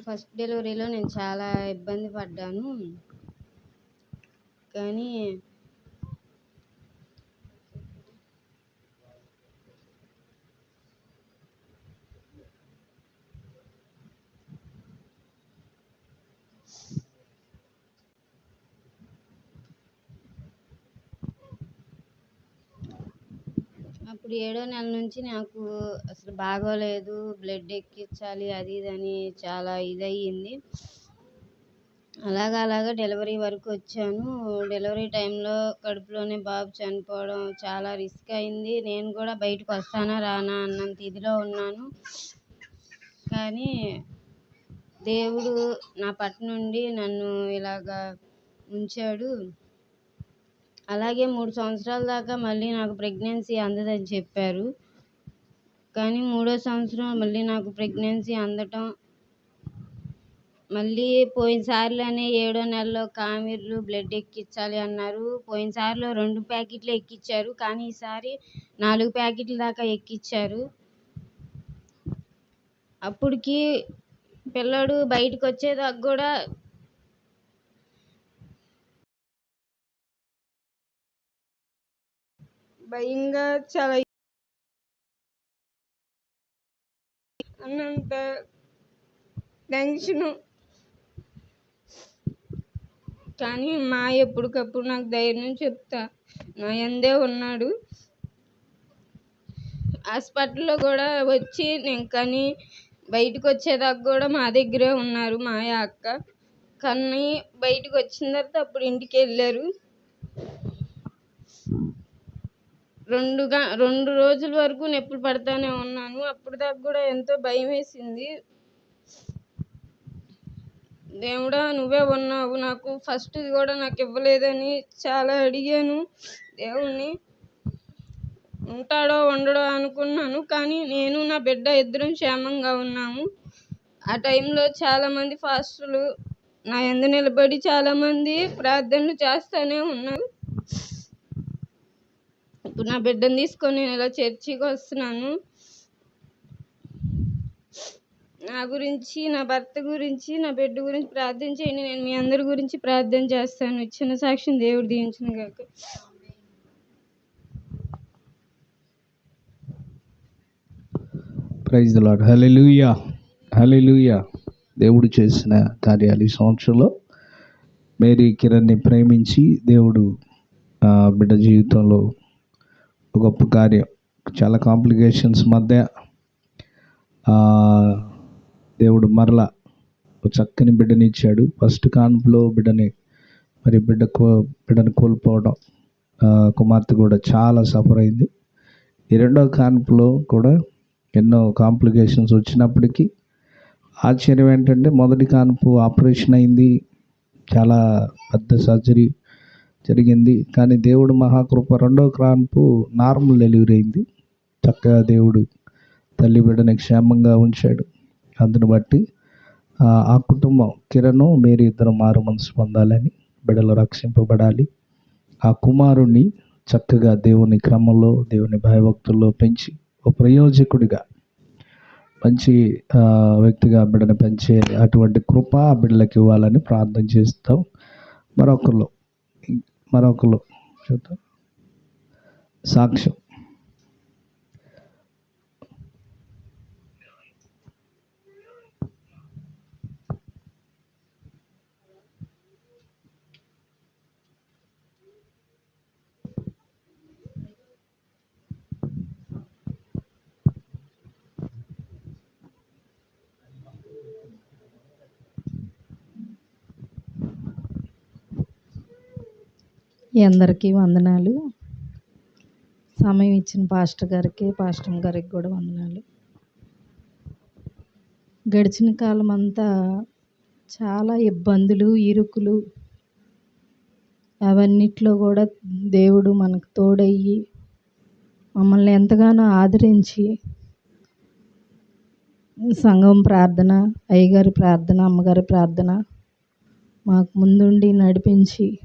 First డెలివరీలో నేను చాలా ఇబ్బంది పడ్డాను. కానీ ఇప్పుడు ఏడో నెల నుంచి నాకు అసలు బాగోలేదు. బ్లడ్ ఎక్కించాలి అది ఇది అని చాలా ఇది అయ్యింది అలాగ అలాగ డెలివరీ వరకు వచ్చాను. డెలివరీ టైంలో కడుపులోనే బాబు చనిపోవడం చాలా రిస్క్ అయింది నేను కూడా బయటకు వస్తానా రానా అన్నంత ఇదిలో ఉన్నాను. కానీ దేవుడు నా పట్ల నుండి నన్ను ఇలాగా ఉంచాడు. అలాగే మూడు సంవత్సరాల దాకా మళ్ళీ నాకు ప్రెగ్నెన్సీ అందదని చెప్పారు. కానీ మూడో సంవత్సరం మళ్ళీ నాకు ప్రెగ్నెన్సీ అందటం మళ్ళీ పోయినసారిలానే ఏడో నెలలో కామెర్లు బ్లడ్ ఎక్కించాలి అన్నారు. పోయినసారిలో రెండు ప్యాకెట్లు ఎక్కించారు కానీ ఈసారి నాలుగు ప్యాకెట్ల దాకా ఎక్కించారు. అప్పటికి పిల్లాడు బయటకు వచ్చేదాకా కూడా భయంగా చాలా అన్నంత టెన్షను. కానీ మా ఎప్పటికప్పుడు నాకు ధైర్యం చెప్తా నా ఎందే ఉన్నాడు. హాస్పిటల్లో కూడా వచ్చి నేను కానీ బయటకు వచ్చేదాకా కూడా మా దగ్గరే ఉన్నారు మా అక్క. కానీ బయటకు వచ్చిన తర్వాత అప్పుడు ఇంటికి వెళ్ళారు. రెండు గా రెండు రోజుల వరకు నొప్పులు పడతానే ఉన్నాను. అప్పుడు దాకా కూడా ఎంతో భయం వేసింది. దేవుడా నువ్వే ఉన్నావు. నాకు ఫస్ట్ కూడా నాకు ఇవ్వలేదని చాలా అడిగాను. దేవుణ్ణి ఉంటాడో ఉండడో అనుకున్నాను. కానీ నేను నా బిడ్డ ఇద్దరం క్షేమంగా ఉన్నాము. ఆ టైంలో చాలామంది ఫాస్టులు నా ఎందు నిలబడి చాలామంది ప్రార్థనలు చేస్తూనే ఉన్నారు. ఇప్పుడు నా బిడ్డను తీసుకొని నేను ఇలా చర్చికి వస్తున్నాను. నా గురించి నా భర్త గురించి నా బిడ్డ గురించి ప్రార్థన చేయండి. నేను మీ అందరి గురించి ప్రార్థన చేస్తాను. ఇచ్చిన సాక్ష్యం దేవుడు దీవించిన కాక praise the Lord hallelujah hallelujah దేవుడు చేసిన కార్యాలు ఈ సంవత్సరంలో. మేరీ కిరణ్ని ప్రేమించి దేవుడు ఆ, బిడ్డ జీవితంలో గొప్ప కార్యం. చాలా కాంప్లికేషన్స్ మధ్య దేవుడు మరలా ఒక చక్కని బిడ్డని ఇచ్చాడు. ఫస్ట్ కాన్పులో బిడ్డని మరి బిడ్డ కో బిడ్డను కోల్పోవడం కుమార్తె కూడా చాలా సఫర్ అయింది. ఈ రెండో కాన్పులో కూడా ఎన్నో కాంప్లికేషన్స్ వచ్చినప్పటికీ ఆశ్చర్యం ఏంటంటే మొదటి కాన్పు ఆపరేషన్ అయింది. చాలా పెద్ద సర్జరీ జరిగింది. కానీ దేవుడు మహాకృప రెండో కాన్పు నార్మల్ డెలివరీ అయింది. చక్కగా దేవుడు తల్లి బిడ్డని క్షేమంగా ఉంచాడు. అందును బట్టి ఆ, కుటుంబం కిరణ్ మీరు ఇద్దరు మారు మనసు పొందాలని బిడ్డలు రక్షింపబడాలి. ఆ కుమారుణ్ణి చక్కగా దేవుని క్రమంలో దేవుని భయభక్తుల్లో పెంచి ఒక ప్రయోజకుడిగా మంచి వ్యక్తిగా బిడ్డను పెంచే అటువంటి కృప బిడ్డలకు ఇవ్వాలని ప్రార్థన చేస్తాం. మరొకరు మరొకరు చూద్దాం. సాక్ష్యం. అందరికీ వందనాలు. సమయం ఇచ్చిన పాస్టర్ గారికి పాస్టర్ గారికి కూడా వందనాలు. గడిచిన కాలం అంతా చాలా ఇబ్బందులు ఇరుకులు. అవన్నిట్లో కూడా దేవుడు మనకు తోడయ్యి మమ్మల్ని ఎంతగానో ఆదరించి సంఘం ప్రార్థన అయ్యగారి ప్రార్థన అమ్మగారి ప్రార్థన మాకు ముందుండి నడిపించి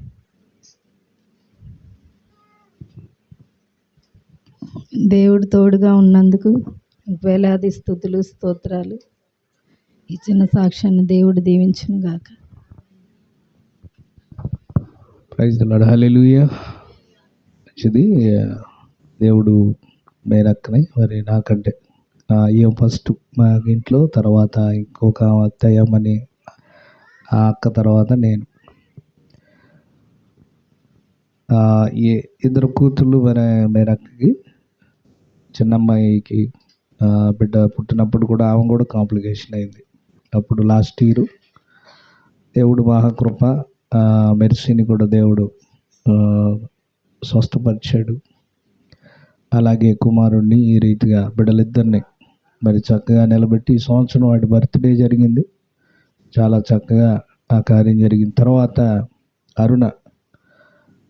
దేవుడు తోడుగా ఉన్నందుకు వేలాది స్థుతులు స్తోత్రాలు. ఈ చిన్న సాక్ష్యాన్ని దేవుడు దీవించును గాక. ప్రైజ్ లాడ్ మంచిది దేవుడు మేనక్కనే మరి నాకంటే. ఆ, ఫస్ట్ మా ఇంట్లో తర్వాత ఇంకొక అత్తయ్యమ్మని ఆ అక్క తర్వాత నేను. ఇద్దరు కూతుళ్ళు మన మేనక్కకి. చిన్నమ్మాయికి బిడ్డ పుట్టినప్పుడు కూడా ఆమె కూడా కాంప్లికేషన్ అయింది. అప్పుడు లాస్ట్ ఇయర్. దేవుడు మహాకృప ఆ, మెర్సీని కూడా దేవుడు స్వస్థపరిచాడు. అలాగే కుమారుణ్ణి ఈ రీతిగా బిడ్డలిద్దరిని మరి చక్కగా నిలబెట్టి ఈ సంవత్సరం వాడి బర్త్డే జరిగింది. చాలా చక్కగా ఆ కార్యం జరిగిన తర్వాత అరుణ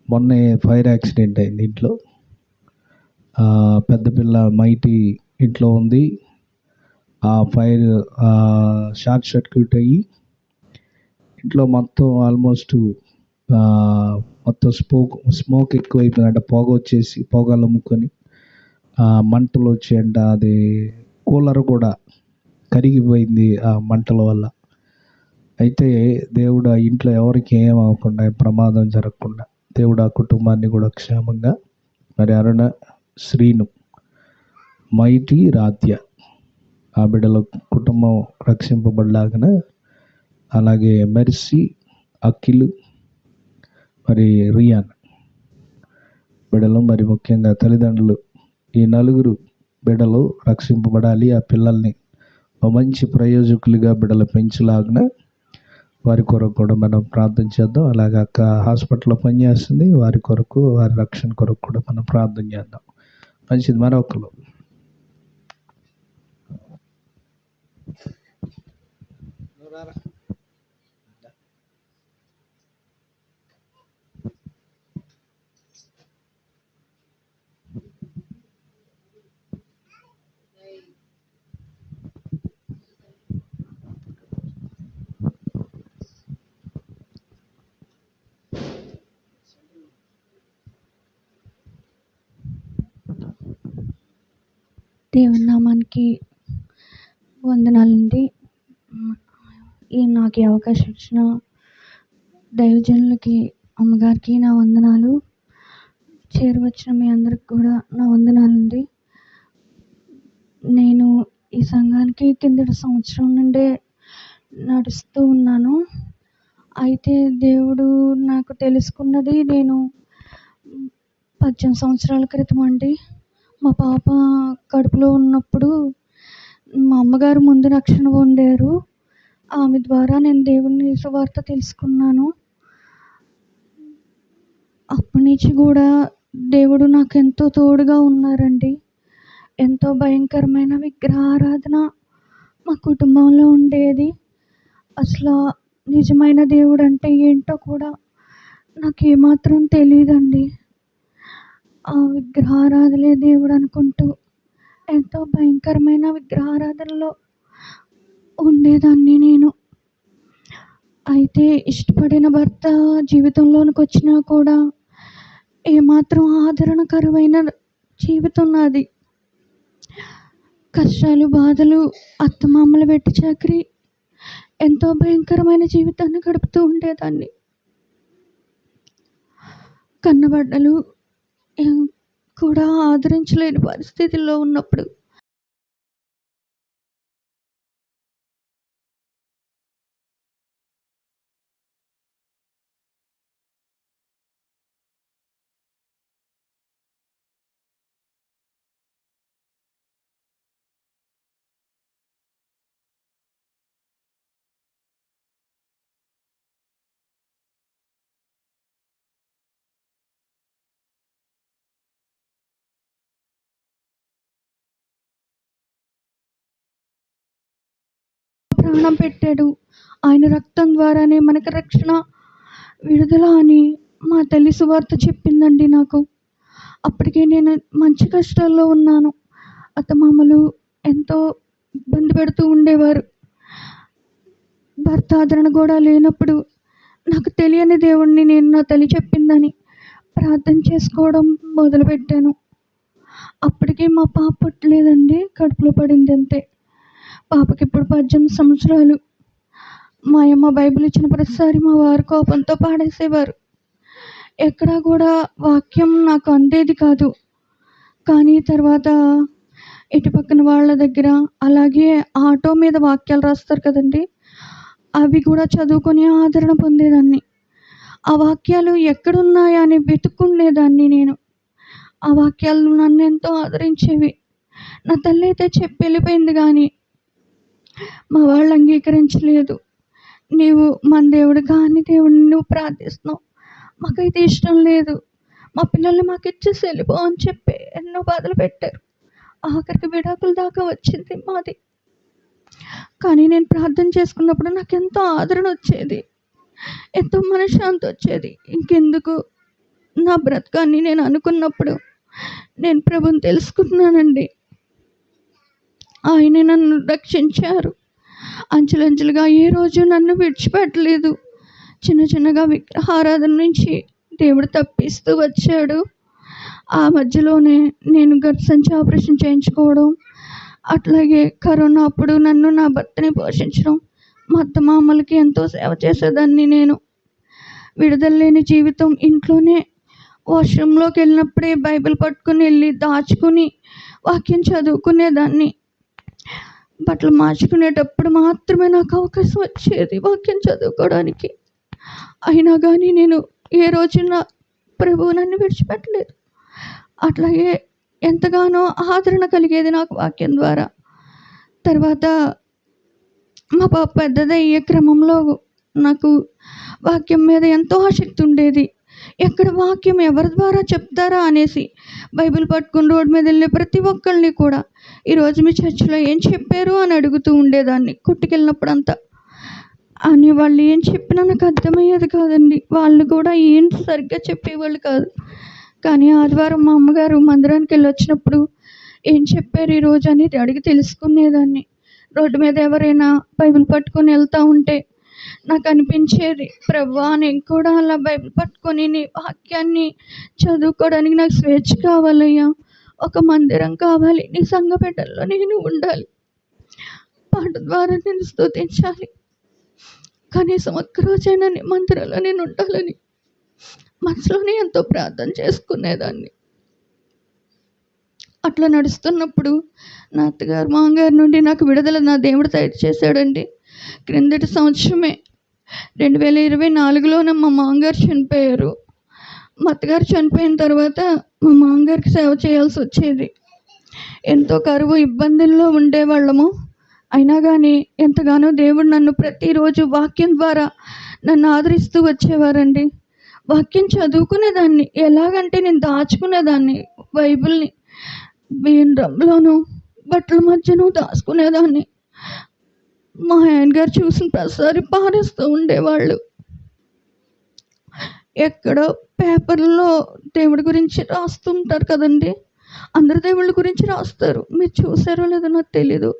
మొన్నే ఫైర్ యాక్సిడెంట్ అయింది ఇంట్లో. పెద్దపిల్ల పెద్ద పిల్ల మైటి ఇంట్లో ఉంది. ఆ ఫైర్ షార్ట్ సర్క్యూట్ అయ్యి ఇంట్లో మొత్తం ఆల్మోస్ట్ మొత్తం స్మోక్ స్మోక్ ఎక్కువైపోయింది అంటే పొగ వచ్చేసి పొగలు అమ్ముకొని మంటలు వచ్చాయంట అది కూలర్ కూడా కరిగిపోయింది ఆ మంటల వల్ల. అయితే దేవుడు ఆ ఇంట్లో ఎవరికి ఏం అవ్వకుండా ప్రమాదం జరగకుండా దేవుడు ఆ కుటుంబాన్ని కూడా క్షేమంగా మరి అరుణ శ్రీను. మైటి రాధ్య ఆ బిడ్డల కుటుంబం రక్షింపబడలాగన అలాగే మెర్సీ అఖిల్ మరి రియాన్. బిడ్డలు మరి ముఖ్యంగా తల్లిదండ్రులు. ఈ నలుగురు బిడ్డలు రక్షింపబడాలి. ఆ పిల్లల్ని మంచి ప్రయోజకులుగా బిడ్డలు పెంచలాగిన వారి కొరకు కూడా మనం ప్రార్థన చేద్దాం. అలాగే అక్క హాస్పిటల్లో పనిచేస్తుంది. వారి కొరకు వారి రక్షణ కొరకు కూడా మనం ప్రార్థన చేద్దాం. మంచిది మరొకరు దేవుని నామానికి వందనాలండి. ఈ నాకు ఈ అవకాశం ఇచ్చిన దైవజనులకి అమ్మగారికి నా వందనాలు. చేరువచ్చిన మీ అందరికి కూడా నా వందనాలండి. నేను ఈ సంఘానికి కిందటి సంవత్సరం నుండే నడుస్తూ ఉన్నాను. అయితే దేవుడు నాకు తెలుసుకున్నది నేను పద్దెనిమిది సంవత్సరాల క్రితం అండి మా పాప కడుపులో ఉన్నప్పుడు మా అమ్మగారు ముందు రక్షణ పొందారు. ఆమె ద్వారా నేను దేవుని సువార్త తెలుసుకున్నాను. అప్పటి నుంచి కూడా దేవుడు నాకు ఎంతో తోడుగా ఉన్నారండి. ఎంతో భయంకరమైన విగ్రహారాధన మా కుటుంబంలో ఉండేది. అసలు నిజమైన దేవుడు అంటే ఏంటో కూడా నాకు ఏమాత్రం తెలియదండి ఆ విగ్రహారాధనే దేవుడు అనుకుంటూ ఎంతో భయంకరమైన విగ్రహారాధనలో ఉండేదాన్ని నేను. అయితే ఇష్టపడిన భర్త జీవితంలోనికి వచ్చినా కూడా ఏమాత్రం ఆదరణకరమైన జీవితం నాది. కష్టాలు బాధలు అత్తమామలు పెట్టి చాకరి ఎంతో భయంకరమైన జీవితాన్ని గడుపుతూ ఉండేదాన్ని. కన్నబడ్డలు కూడా ఆదరించలేని పరిస్థితుల్లో ఉన్నప్పుడు ప్రాణం పెట్టాడు. ఆయన రక్తం ద్వారానే మనకు రక్షణ విడుదల అని మా తల్లి సువార్త చెప్పిందండి నాకు. అప్పటికే నేను మంచి కష్టాల్లో ఉన్నాను. అత్తమామలు ఎంతో ఇబ్బంది పెడుతూ ఉండేవారు. భర్త ఆదరణ కూడా లేనప్పుడు నాకు తెలియని దేవుణ్ణి నేను నా తల్లి చెప్పిందని ప్రార్థన చేసుకోవడం మొదలుపెట్టాను. అప్పటికే మా పాప పుట్టలేదండి కడుపులో పడింది అంతే. పాపకి ఇప్పుడు పద్దెనిమిది సంవత్సరాలు. మా అమ్మ బైబిల్ ఇచ్చిన ప్రతిసారి మా వారు కోపంతో పాడేసేవారు. ఎక్కడా కూడా వాక్యం నాకు అందేది కాదు. కానీ తర్వాత ఇటు పక్కన వాళ్ళ దగ్గర అలాగే ఆటో మీద వాక్యాలు రాస్తారు కదండి. అవి కూడా చదువుకొని ఆదరణ పొందేదాన్ని. ఆ వాక్యాలు ఎక్కడున్నాయా అని వెతుక్కుండేదాన్ని నేను. ఆ వాక్యాలు నన్ను ఎంతో ఆదరించేవి. నా తల్లి అయితే చెప్పి వెళ్ళిపోయింది కానీ మా వాళ్ళు అంగీకరించలేదు. నీవు మన దేవుడు కానీ దేవుడిని నువ్వు ప్రార్థిస్తున్నావు. మాకైతే ఇష్టం లేదు. మా పిల్లల్ని మాకు ఇచ్చేసి వెళ్ళిపో అని చెప్పి ఎన్నో బాధలు పెట్టారు. ఆఖరికి విడాకుల దాకా వచ్చింది మాది. కానీ నేను ప్రార్థన చేసుకున్నప్పుడు నాకు ఎంతో ఆదరణ వచ్చేది. ఎంతో మనశ్శాంతి వచ్చేది. ఇంకెందుకు? నా బ్రతకాన్ని నేను అనుకున్నప్పుడు నేను ప్రభుని తెలుసుకుంటున్నానండి. ఆయన నన్ను రక్షించారు. అంచెలంచెలుగా ఏ రోజు నన్ను విడిచిపెట్టలేదు. చిన్న చిన్నగా విగ్రహారాధన నుంచి దేవుడు తప్పిస్తూ వచ్చాడు. ఆ మధ్యలోనే నేను గర్భసంచి ఆపరేషన్ చేయించుకోవడం అట్లాగే కరోనా అప్పుడు నన్ను నా భర్తని పోషించడం మా అత్త మామలకి ఎంతో సేవ చేసేదాన్ని నేను. విడుదల లేని జీవితం ఇంట్లోనే వాష్రూమ్లోకి వెళ్ళినప్పుడే బైబిల్ పట్టుకుని వెళ్ళి దాచుకుని వాక్యం చదువుకునేదాన్ని. బట్టలు మార్చుకునేటప్పుడు మాత్రమే నాకు అవకాశం వచ్చేది వాక్యం చదువుకోవడానికి. అయినా కానీ నేను ఏ రోజున ప్రభువు నన్ను విడిచిపెట్టలేదు. అట్లాగే ఎంతగానో ఆదరణ కలిగేది నాకు వాక్యం ద్వారా. తర్వాత మా పాప పెద్దదయ్యే క్రమంలో నాకు వాక్యం మీద ఎంతో ఆసక్తి ఉండేది. ఎక్కడ వాక్యం ఎవరి ద్వారా చెప్తారా అనేసి బైబిల్ పట్టుకుని రోడ్డు మీద వెళ్ళే ప్రతి ఒక్కరిని కూడా ఈరోజు మీ చర్చిలో ఏం చెప్పారు అని అడుగుతూ ఉండేదాన్ని కొట్టుకెళ్ళినప్పుడు అంతా అని వాళ్ళు ఏం చెప్పినా నాకు అర్థమయ్యేది కాదండి. వాళ్ళు కూడా ఏం సరిగ్గా చెప్పేవాళ్ళు కాదు. కానీ ఆదివారం మా అమ్మగారు మందిరానికి వెళ్ళి వచ్చినప్పుడు ఏం చెప్పారు ఈరోజు అనేది అడిగి తెలుసుకునేదాన్ని. రోడ్డు మీద ఎవరైనా బైబిల్ పట్టుకొని వెళ్తూ ఉంటే నాకు అనిపించేది ప్రభా నేను కూడా అలా బైబిల్ పట్టుకొని నీ వాక్యాన్ని చదువుకోవడానికి నాకు స్వేచ్ఛ కావాలయ్యా. ఒక మందిరం కావాలి. నీ సంఘ నేను ఉండాలి. పాట ద్వారా నేను స్థుతించాలి కనీసం ఒక్కరోజైనా నీ మందిరంలో నేను ఉండాలని మనసులోనే ఎంతో ప్రార్థన చేసుకునేదాన్ని. అట్లా నడుస్తున్నప్పుడు నా అత్తగారు మామగారి నుండి నాకు విడుదల నా దేవుడు తయారు చేశాడండి. క్రిందటి సంవత్సరమే రెండు వేల ఇరవై నాలుగులోనే మా మామగారు చనిపోయారు. మా అత్తగారు చనిపోయిన తర్వాత మా మామగారికి సేవ చేయాల్సి వచ్చేది. ఎంతో కరువు ఇబ్బందుల్లో ఉండేవాళ్ళము. అయినా కానీ ఎంతగానో దేవుడు నన్ను ప్రతిరోజు వాక్యం ద్వారా నన్ను ఆదరిస్తూ వచ్చేవారండి. వాక్యం చదువుకునేదాన్ని ఎలాగంటే నేను దాచుకునేదాన్ని బైబిల్ని. బియ్యంలోను బట్టల మధ్యను దాచుకునేదాన్ని. మా ఆయన గారు చూసిన ప్రతిసారి పారేస్తూ ఉండేవాళ్ళు. ఎక్కడో పేపర్లో దేవుడి గురించి రాస్తుంటారు కదండి. అందరు దేవుళ్ళ గురించి రాస్తారు. మీరు చూసారో లేదో నాకు తెలీదు.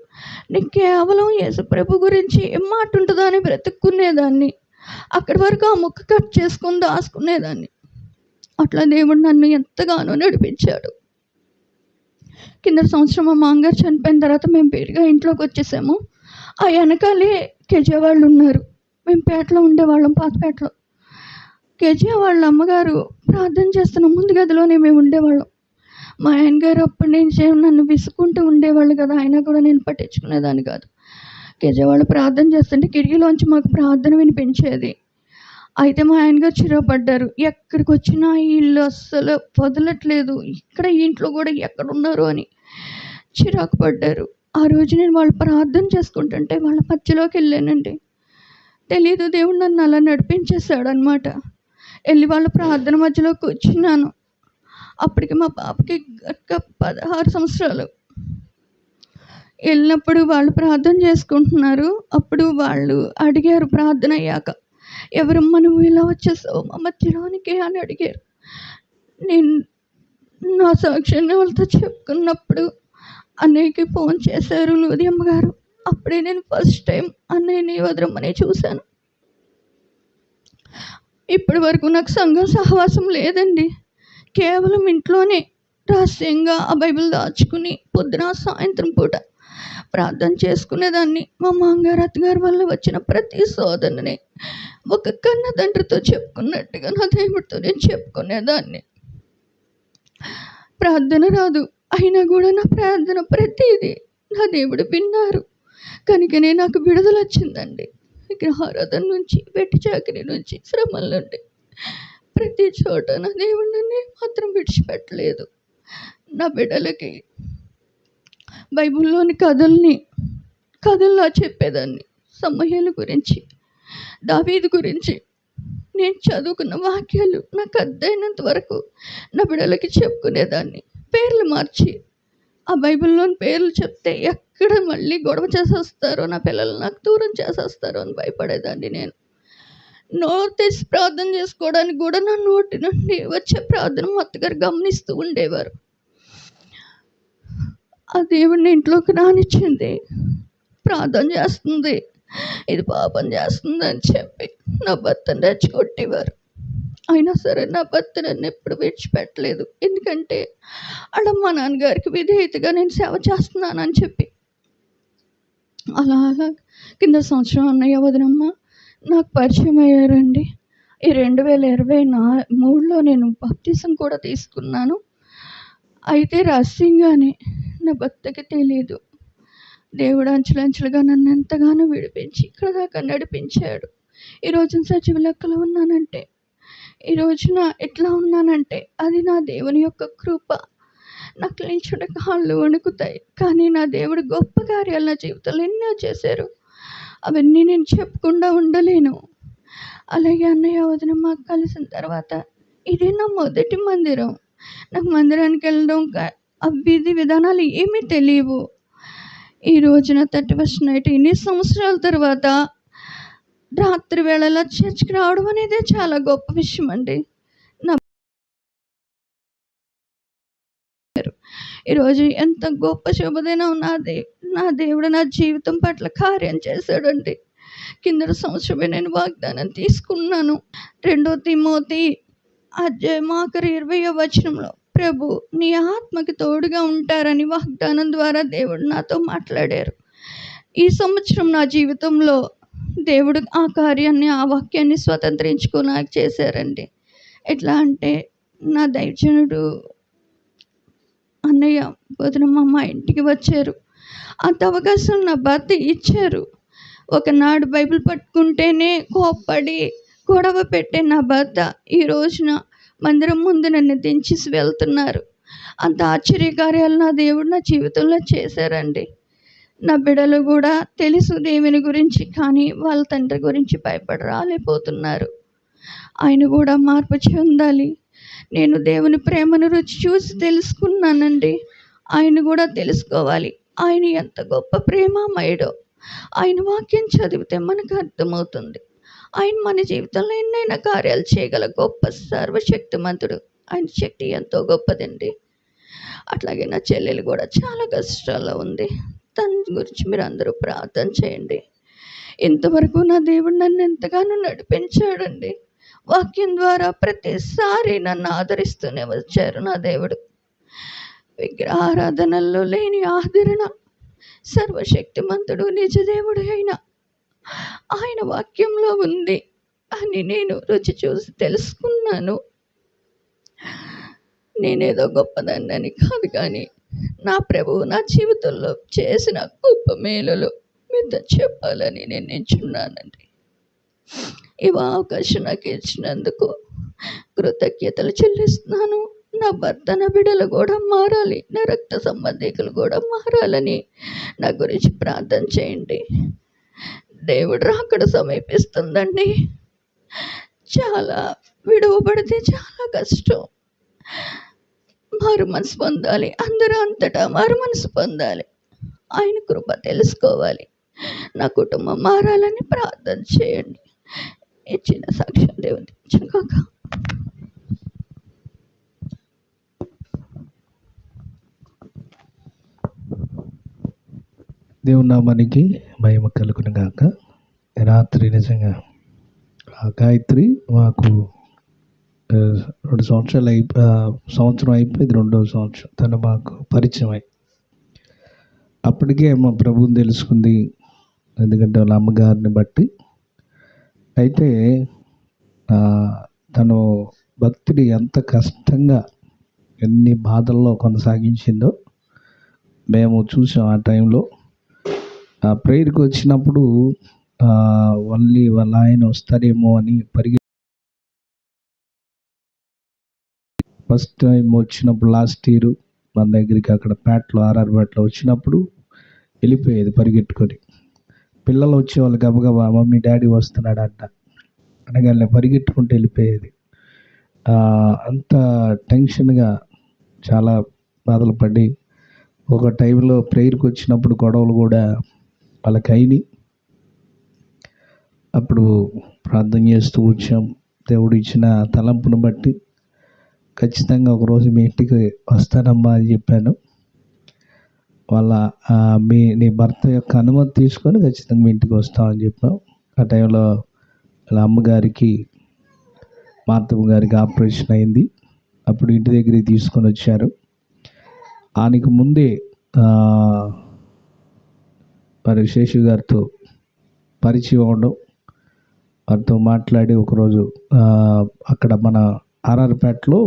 నేను కేవలం యేసుప్రభు గురించి ఏం మాట ఉంటుందా అని బ్రతుక్కునేదాన్ని. అక్కడి వరకు ఆ ముక్క కట్ చేసుకుని దాసుకునేదాన్ని అట్లా దేవుడు నన్ను ఎంతగానో నడిపించాడు. కింద సంవత్సరం మా మామగారు చనిపోయిన తర్వాత మేము పేరుగా ఇంట్లోకి వచ్చేసాము. ఆ వెనకాలే కేజీ వాళ్ళు ఉన్నారు. మేము పేటలో ఉండేవాళ్ళం పాతపేటలో కేజీ వాళ్ళ అమ్మగారు ప్రార్థన చేస్తున్న ముందు గదిలోనే మేము ఉండేవాళ్ళం. మా ఆయన గారు అప్పటి నుంచి నన్ను విసుకుంటూ ఉండేవాళ్ళు కదా అయినా కూడా నేను పట్టించుకునేదాన్ని కాదు. కేజీ వాళ్ళు ప్రార్థన చేస్తుంటే కిటికీలోంచి మాకు ప్రార్థన వినిపించేది. అయితే మా ఆయన గారు చిరపడ్డారు. ఎక్కడికి వచ్చినా వీళ్ళు అస్సలు వదలట్లేదు. ఇక్కడ ఇంట్లో కూడా ఎక్కడ ఉన్నారు అని చిరాకు పడ్డారు. ఆ రోజు నేను వాళ్ళు ప్రార్థన చేసుకుంటుంటే వాళ్ళ మధ్యలోకి వెళ్ళానండి. తెలీదు దేవుడు నన్ను అలా నడిపించేశాడు అనమాట వెళ్ళి వాళ్ళ ప్రార్థన మధ్యలో కూర్చున్నాను. అప్పటికి మా పాపకి గట్క పదహారు సంవత్సరాలు. వెళ్ళినప్పుడు వాళ్ళు ప్రార్థన చేసుకుంటున్నారు. అప్పుడు వాళ్ళు అడిగారు ప్రార్థన అయ్యాక ఎవరమ్మా నువ్వు ఇలా వచ్చేసావు? మా మధ్యలోనికి అని అడిగారు. నేను నా సాక్ష్యాన్ని వాళ్ళతో చెప్పుకున్నప్పుడు అన్నయ్యకి ఫోన్ చేశారు లూది అమ్మగారు అప్పుడే నేను ఫస్ట్ టైం అన్నయ్యని వదరమ్మని చూశాను. ఇప్పటి వరకు నాకు సంఘం సహవాసం లేదండి. కేవలం ఇంట్లోనే రహస్యంగా ఆ బైబిల్ దాచుకుని పొద్దున సాయంత్రం పూట ప్రార్థన చేసుకునేదాన్ని. మా మామగారు అత్తగారి వల్ల వచ్చిన ప్రతి శోధనని ఒక కన్న తండ్రితో చెప్పుకున్నట్టుగా నా దేవుడితో నేను చెప్పుకునేదాన్ని. ప్రార్థన రాదు. అయినా కూడా నా ప్రార్థన ప్రతిదీ నా దేవుడు విన్నారు. కనుకనే నాకు విడుదల వచ్చిందండి. విగ్రహారాధన నుంచి పెట్టి చాకరీ నుంచి శ్రమల నుండి. ప్రతి చోట నా దేవుడిని మాత్రం విడిచిపెట్టలేదు. నా బిడ్డలకి బైబిల్లోని కథల్ని కథల్లా చెప్పేదాన్ని సమయాల గురించి దావీదు గురించి. నేను చదువుకున్న వాక్యాలు నాకు అర్థమైనంత వరకు నా బిడ్డలకి చెప్పుకునేదాన్ని. పేర్లు మార్చి ఆ బైబిల్లోని పేర్లు చెప్తే ఎక్కడ మళ్ళీ గొడవ చేసేస్తారో నా పిల్లలు నాకు దూరం చేసేస్తారో అని భయపడేదాన్ని నేను. నోరు తెచ్చి ప్రార్థన చేసుకోవడానికి కూడా నా నోటి నుండి వచ్చే ప్రార్థన మొత్తగారు అత్తగారు గమనిస్తూ ఉండేవారు. ఆ దేవుడిని ఇంట్లోకి రానిచ్చింది. ప్రార్థన చేస్తుంది. ఇది పాపం చేస్తుంది అని చెప్పి నా భర్తను రెచ్చగొట్టేవారు. అయినా సరే నా భర్త నన్ను ఎప్పుడు విడిచిపెట్టలేదు. ఎందుకంటే అడమ్మ నాన్నగారికి విధేయతగా నేను సేవ చేస్తున్నానని చెప్పి. అలా అలా. కింద సంవత్సరం అన్నయ్య వదినమ్మ నాకు పరిచయం అయ్యారండి. ఈ రెండు వేల ఇరవై నా మూడులో నేను బాప్తీసం కూడా తీసుకున్నాను. అయితే రహస్యంగానే నా భర్తకి తెలియదు దేవుడు అంచులంచులుగా నన్ను ఎంతగానో విడిపించి ఇక్కడ దాకా నడిపించాడు. ఈ రోజున సచివ లెక్కలో ఉన్నానంటే ఈ రోజున ఎట్లా ఉన్నానంటే అది నా దేవుని యొక్క కృప. నాకు నిల్చుంటే కాళ్ళు వణుకుతాయి కానీ నా దేవుడు గొప్ప కార్యాలు నా జీవితంలో ఎన్నో చేశారు. అవన్నీ నేను చెప్పకుండా ఉండలేను. అలాగే అన్నయ్య వదిన మాకు కలిసిన తర్వాత ఇదే నా మొదటి మందిరం. నాకు మందిరానికి వెళ్ళడం ఆ విధి విధానాలు ఏమీ తెలియవు. ఈ రోజున థర్టీ ఫస్ట్ నైట్ ఇన్ని సంవత్సరాల తర్వాత రాత్రి వేళలా చర్చ్కి రావడం అనేది చాలా గొప్ప విషయం అండి. నా ఈరోజు ఎంత గొప్ప శుభదినం దే నా దేవుడు నా జీవితం పట్ల కార్యం చేశాడండి. కింద సంవత్సరమే నేను వాగ్దానం తీసుకున్నాను. రెండో తిమోతి అధ్యాయం ఆఖరి ఇరవై వచనంలో ప్రభు నీ ఆత్మకి తోడుగా ఉంటారని వాగ్దానం ద్వారా దేవుడు నాతో మాట్లాడారు. ఈ సంవత్సరం నా జీవితంలో దేవుడు ఆ కార్యాన్ని ఆ వాక్యాన్ని స్వతంత్రించుకున్నా చేశారండి. ఎట్లా అంటే నా దైవజనుడు అన్నయ్య వదినమ్మ మా ఇంటికి వచ్చారు. అంత అవకాశం నా భర్త ఇచ్చారు. ఒకనాడు బైబిల్ పట్టుకుంటేనే కోప్పడి గొడవ పెట్టే నా భర్త ఈ రోజున మందిరం ముందు నన్ను దించేసి వెళ్తున్నారు. అంత ఆశ్చర్యకార్యాలు నా దేవుడు నా జీవితంలో చేశారండి. నా బిడ్డలు కూడా తెలుసు దేవుని గురించి కానీ వాళ్ళ తండ్రి గురించి భయపడి రాలేకపోతున్నారు ఆయన కూడా మార్పు చెందాలి. నేను దేవుని ప్రేమను రుచి చూసి తెలుసుకున్నానండి. ఆయన కూడా తెలుసుకోవాలి. ఆయన ఎంత గొప్ప ప్రేమామయుడో. ఆయన వాక్యం చదివితే మనకు అర్థమవుతుంది. ఆయన మన జీవితంలో ఎన్నైనా కార్యాలు చేయగల గొప్ప సర్వశక్తిమంతుడు. ఆయన శక్తి ఎంతో గొప్పదండి. అట్లాగే నా చెల్లెలు కూడా చాలా కష్టాల్లో ఉంది. దాని గురించి మీరు అందరూ ప్రార్థన చేయండి. ఇంతవరకు నా దేవుడు నన్ను ఎంతగానో నడిపించాడండి. వాక్యం ద్వారా ప్రతిసారి నన్ను ఆదరిస్తూనే వచ్చారు నా దేవుడు. విగ్రహారాధనల్లో లేని ఆదరణ సర్వశక్తిమంతుడు నిజదేవుడు అయిన ఆయన వాక్యంలో ఉంది అని నేను రుచి చూసి తెలుసుకున్నాను. నేనేదో గొప్పదాన్ని కాదు కానీ నా ప్రభువు నా జీవితంలో చేసిన గొప్ప మేలులు మీతో చెప్పాలని నేను నించున్నానండి. ఈ అవకాశం నాకు ఇచ్చినందుకు కృతజ్ఞతలు చెల్లిస్తున్నాను. నా భర్త నా బిడ్డలు కూడా మారాలి. నా రక్త సంబంధికులు కూడా మారాలని నా గురించి ప్రార్థన చేయండి. దేవుడు రాకడ సమీపిస్తుందండి. చాలా విడవబడితే చాలా కష్టం. మారు మనసు పొందాలి. అందరూ అంతటా మారు మనసు పొందాలి. ఆయన కృప తెలుసుకోవాలి. నా కుటుంబం మారాలని ప్రార్థన చేయండి. ఇచ్చిన సాక్ష్యం దేవుని కాక. దేవుని నామానికి భయం కలుగును గాక. రాత్రి నిజంగా ఆ గాయత్రి మాకు రెండు సంవత్సరాలు అయి సంవత్సరం అయిపోయింది రెండవ సంవత్సరం. తను మాకు పరిచయం అయి అప్పటికే మా ప్రభువుని తెలుసుకుంది. ఎందుకంటే వాళ్ళ అమ్మగారిని బట్టి. అయితే తను భక్తిని ఎంత కష్టంగా ఎన్ని బాధల్లో కొనసాగించిందో మేము చూసాం ఆ టైంలో. ఆ ప్రేయర్కి వచ్చినప్పుడు ఆ, మళ్ళీ వాళ్ళ ఆయన వస్తారేమో అని పరిగె ఫస్ట్ టైం వచ్చినప్పుడు లాస్ట్ ఇయర్ మన దగ్గరికి అక్కడ పేటలో ఆర్ఆర్ పేటలో వచ్చినప్పుడు వెళ్ళిపోయేది పరిగెట్టుకొని. పిల్లలు వచ్చేవాళ్ళు గబగబా మమ్మీ డాడీ వస్తున్నాడు అంట అనగానే పరిగెట్టుకుంటూ వెళ్ళిపోయేది. అంత టెన్షన్గా చాలా బాధలు పడి ఒక టైంలో ప్రేయర్కి వచ్చినప్పుడు గొడవలు కూడా వాళ్ళకి అయినాయి. అప్పుడు ప్రార్థన చేస్తూ వచ్చాం. దేవుడు ఇచ్చిన తలంపును బట్టి ఖచ్చితంగా ఒకరోజు మీ ఇంటికి వస్తానమ్మా అని చెప్పాను. వాళ్ళ మీ నీ భర్త యొక్క అనుమతి తీసుకొని ఖచ్చితంగా మీ ఇంటికి వస్తామని చెప్పాం. ఆ టైంలో వాళ్ళ అమ్మగారికి మార్తమ్మ గారికి ఆపరేషన్ అయింది. అప్పుడు ఇంటి దగ్గరికి తీసుకొని వచ్చారు. ఆయనకు ముందే మరి శేషు గారితో పరిచయం అవడం వారితో మాట్లాడి ఒకరోజు అక్కడ మన ఆర్ఆర్పేటలో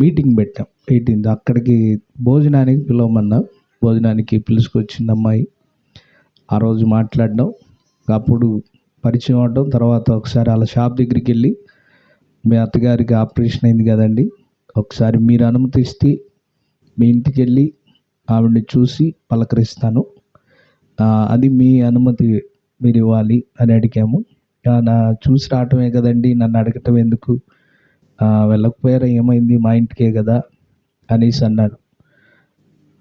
మీటింగ్ పెట్టాం. ఎయిటీన్త్ అక్కడికి భోజనానికి పిలవమన్నా. భోజనానికి పిలుచుకొచ్చింది అమ్మాయి ఆ రోజు మాట్లాడడం అప్పుడు పరిచయం అవడం తర్వాత ఒకసారి వాళ్ళ షాప్ దగ్గరికి వెళ్ళి మీ అత్తగారికి ఆపరేషన్ అయింది కదండి. ఒకసారి మీరు అనుమతిస్తే మీ ఇంటికి వెళ్ళి ఆవిడని చూసి పలకరిస్తాను. అది మీ అనుమతి మీరు ఇవ్వాలి అని అడిగాము. నా చూసి రావటమే కదండి నన్ను అడగటం ఎందుకు? వెళ్ళకపోయారా? ఏమైంది? మా ఇంటికే కదా? అనేసి అన్నారు.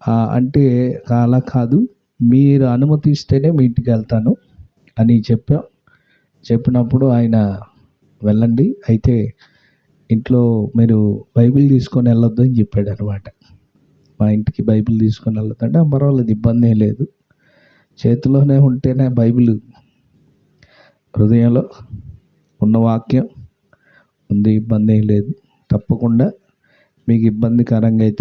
అంటే అలా కాదు. మీరు అనుమతి ఇస్తేనే మీ ఇంటికి వెళ్తాను అని చెప్పాం. చెప్పినప్పుడు ఆయన వెళ్ళండి. అయితే ఇంట్లో మీరు బైబిల్ తీసుకొని వెళ్ళొద్దు అని చెప్పాడు అనమాట మా ఇంటికి బైబిల్ తీసుకొని వెళ్ళొద్దంటే పర్వాలేదు. ఇబ్బంది ఏం లేదు. చేతిలోనే ఉంటేనే బైబిల్. హృదయంలో ఉన్న వాక్యం ఉంది ఇబ్బంది ఏం లేదు. తప్పకుండా మీకు ఇబ్బందికరంగా అయితే